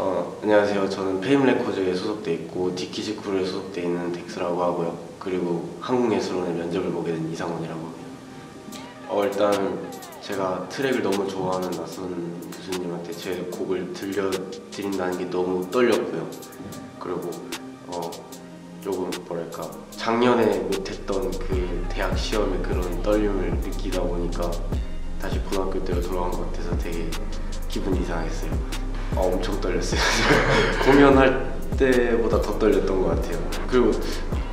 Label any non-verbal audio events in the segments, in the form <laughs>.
안녕하세요. 저는 페임 레코즈에 소속돼 있고 디키즈 크루에 소속돼 있는 덱스라고 하고요. 그리고 한국예술원에 면접을 보게 된 이상원이라고 합니다. 어, 일단 제가 트랙을 너무 좋아하는 낯선 교수님한테 제 곡을 들려드린다는 게 너무 떨렸고요. 그리고 어, 조금 뭐랄까 작년에 못했던 그 대학 시험의 그런 떨림을 느끼다 보니까 다시 고등학교 때로 돌아간 것 같아서 되게 기분이 이상했어요. 아, 엄청 떨렸어요. <laughs> 공연할 때보다 더 떨렸던 것 같아요. 그리고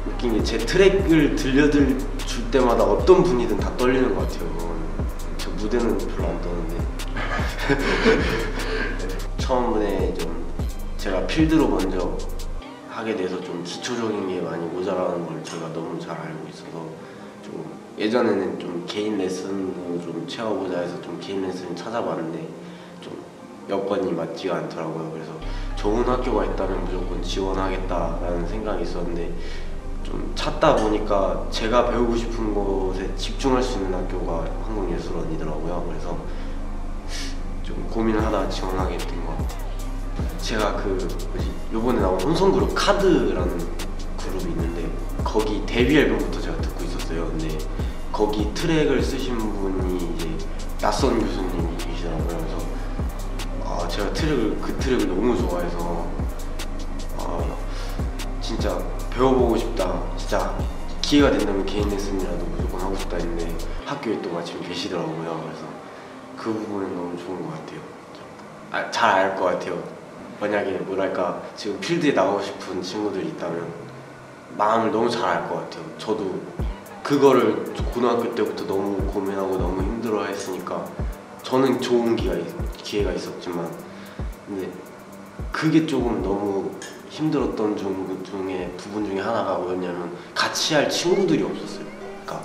웃긴 게 제 트랙을 들려줄 줄 때마다 어떤 분이든 다 떨리는 것 같아요. 저 무대는 별로 안 떠는데 <laughs> 처음에 좀 제가 필드로 먼저 하게 돼서 좀 기초적인 게 많이 모자라는 걸 제가 너무 잘 알고 있어서 좀 예전에는 좀 개인 레슨으로 좀 채워보자 해서 좀 개인 레슨 찾아봤는데 좀 여건이 맞지가 않더라고요. 그래서 좋은 학교가 있다면 무조건 지원하겠다라는 생각이 있었는데 좀 찾다 보니까 제가 배우고 싶은 곳에 집중할 수 있는 학교가 한국예술원이더라고요. 그래서 좀 고민을 하다가 지원하게 된 것 같아요. 제가 그 뭐지 요번에 나온 혼성 그룹 카드라는 그룹이 있는데 거기 데뷔 앨범부터 제가 듣고 있었어요. 근데 거기 트랙을 쓰신 분이 이제 낯선 교수님이시더라고요. 제가 트랙을 그 트랙을 너무 좋아해서 아 진짜 배워보고 싶다. 진짜 기회가 된다면 개인 레슨이라도 무조건 하고 싶다 했는데 학교에 또 마침 계시더라고요. 그래서 그 부분은 너무 좋은 것 같아요. 아, 잘알 것 같아요. 만약에 뭐랄까 지금 필드에 나가고 싶은 친구들이 있다면 마음을 너무 잘 알 것 같아요. 저도 그거를 고등학교 때부터 너무 고민하고 너무 힘들어 했으니까 저는 좋은 기회가, 있- 기회가 있었지만 근데 그게 조금 너무 힘들었던 중, 그 중에 부분 중에 하나가 뭐였냐면 같이 할 친구들이 없었어요. 그러니까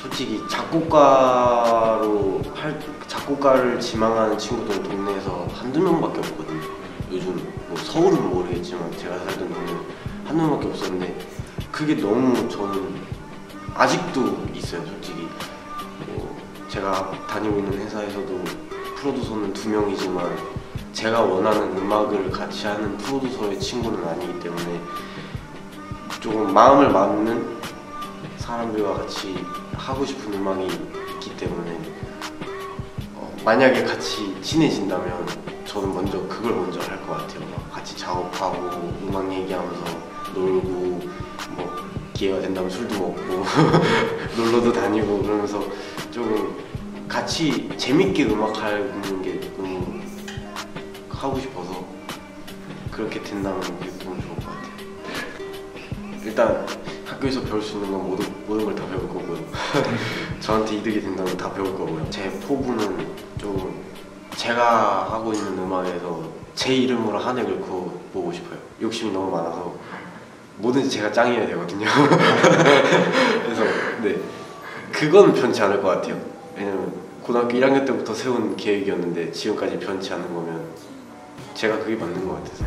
솔직히 작곡가로 할 작곡가를 지망하는 친구들 동네에서 한두 명밖에 없거든요. 요즘 뭐 서울은 모르겠지만 제가 살던 동네는 한두 명밖에 없었는데 그게 너무 저는 아직도 있어요, 솔직히. 뭐 제가 다니고 있는 회사에서도 프로듀서는 두 명이지만 제가 원하는 음악을 같이 하는 프로듀서의 친구는 아니기 때문에 조금 마음을 맞는 사람들과 같이 하고 싶은 음악이 있기 때문에 어, 만약에 같이 친해진다면 저는 먼저 그걸 먼저 할 것 같아요. 막 같이 작업하고 음악 얘기하면서 놀고 뭐 기회가 된다면 술도 먹고 <laughs> 놀러도 다니고 그러면서 조금 같이 재밌게 음악하는 게 너무 하고 싶어서 그렇게 된다면 그게 너무 좋을 것 같아요. 일단 학교에서 배울 수 있는 건 모든, 모든 걸 다 배울 거고요. <laughs> 저한테 이득이 된다면 다 배울 거고요. 제 포부는 좀 제가 하고 있는 음악에서 제 이름으로 한 획을 그어보고 싶어요. 욕심이 너무 많아서 뭐든지 제가 짱이어야 되거든요. <laughs> 그래서 네 그건 변치 않을 것 같아요. 왜냐면 고등학교 1학년 때부터 세운 계획이었는데 지금까지 변치 않은 거면 제가 그게 맞는 것 같아서